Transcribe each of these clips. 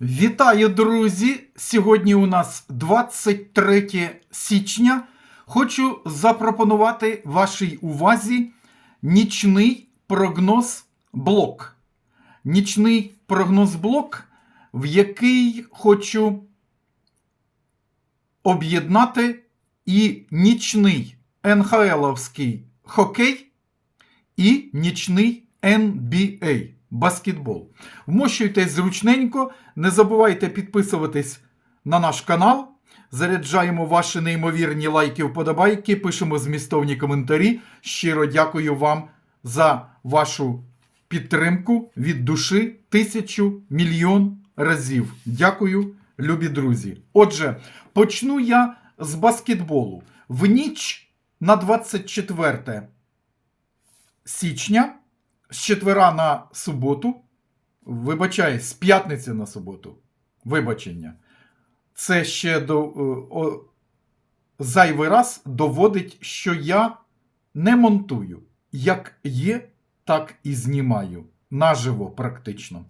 Вітаю, друзі! Сьогодні у нас 23 січня. Хочу запропонувати вашій увазі нічний прогноз блок. Нічний прогноз блок, в який хочу об'єднати і нічний НХЛовський хокей, і нічний NBA баскетбол. Вмощуйтесь зручненько, не забувайте підписуватись на наш канал. Заряджаємо ваші неймовірні лайки, вподобайки, пишемо змістовні коментарі. Щиро дякую вам за вашу підтримку від душі тисячу мільйон разів. Дякую, любі друзі. Отже, почну я з баскетболу. В ніч на 24 січня з четвера на суботу, вибачай, з п'ятниці на суботу. Вибачення. Це ще до, е, о, зайвий раз доводить, що я не монтую. Як є, так і знімаю. Наживо практично.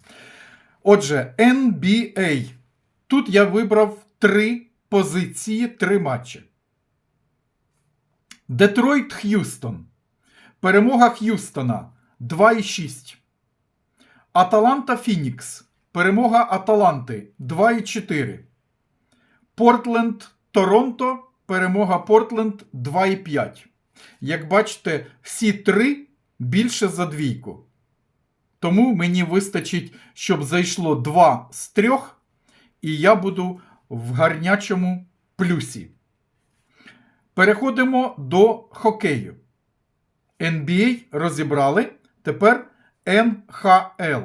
Отже, NBA. Тут я вибрав три позиції, три матчі. Детройт Х'юстон. Перемога Х'юстона 2,6. Аталанта Фінікс. Перемога Аталанти 2,4. Портленд Торонто. Перемога Портленд 2,5. Як бачите, всі три більше за двійку. Тому мені вистачить, щоб зайшло 2 з 3, і я буду в гарнячому плюсі. Переходимо до хокею. NBA розібрали. Тепер НХЛ.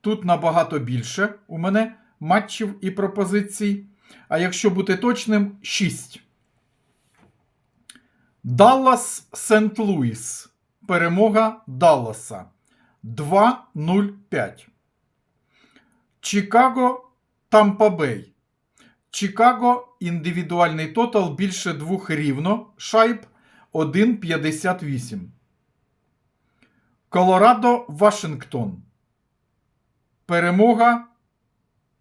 Тут набагато більше у мене матчів і пропозицій. А якщо бути точним, 6. Даллас Сент Луіс. Перемога Далласа 2-0-5. Чикаго Тампа Бей. Чикаго індивідуальний тотал більше двох рівно. Шайб 1,58. Колорадо Вашингтон. Перемога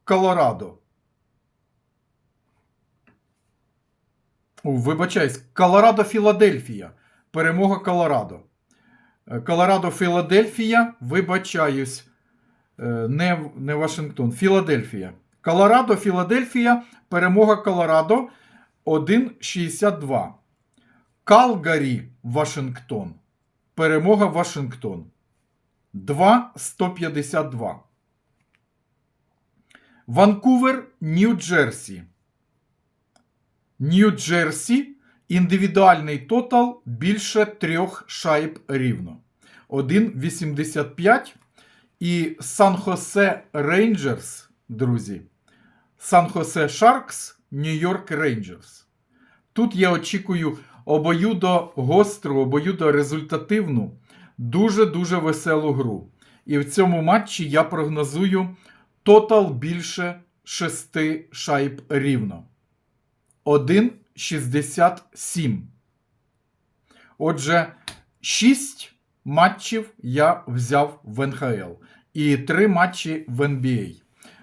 Колорадо. Вибачаюсь, Колорадо Філадельфія. Перемога Колорадо. Е, Колорадо Філадельфія. Вибачаюсь. Е, Не, не Вашингтон. Філадельфія. Колорадо Філадельфія. Перемога Колорадо 1,62. Калгарі Вашингтон. Перемога Вашингтон. 2,152. Ванкувер, Нью-Джерсі. Нью-Джерсі. Індивідуальний тотал більше трьох шайб рівно. 1,85. І Сан-Хосе Рейнджерс, друзі. Сан-Хосе Шаркс, Нью-Йорк Рейнджерс. Тут я очікую обоюдо гостру, обоюдо результативну, дуже-дуже веселу гру. І в цьому матчі я прогнозую тотал більше 6 шайб рівно. 1,67. Отже, 6 матчів я взяв в НХЛ і 3 матчі в NBA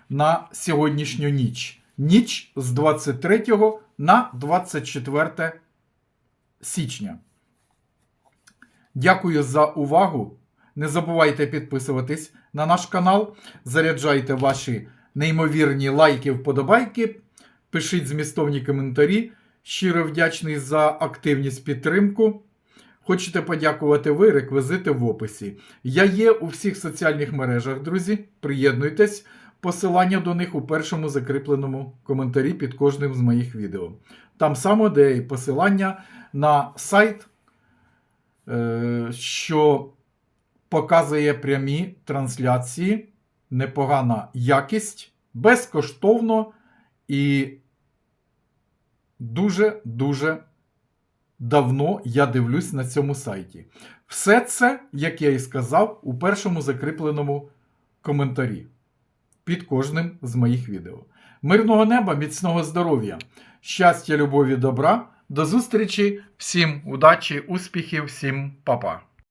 на сьогоднішню ніч. Ніч з 23 на 24 січня. Дякую за увагу. Не забувайте підписуватись на наш канал. Заряджайте ваші неймовірні лайки, вподобайки. Пишіть змістовні коментарі. Щиро вдячний за активність підтримку. Хочете подякувати ви, реквізити в описі. Я є у всіх соціальних мережах, друзі. Приєднуйтесь. Посилання до них у першому закріпленому коментарі під кожним з моїх відео. Там само, де і посилання на сайт, е, що показує прямі трансляції, непогана якість, безкоштовно і дуже-дуже давно я дивлюсь на цьому сайті. Все це, як я і сказав, у першому закріпленому коментарі під кожним з моїх відео. Мирного неба, міцного здоров'я, щастя, любові, добра. До зустрічі, всім удачі, успіхів, всім па-па.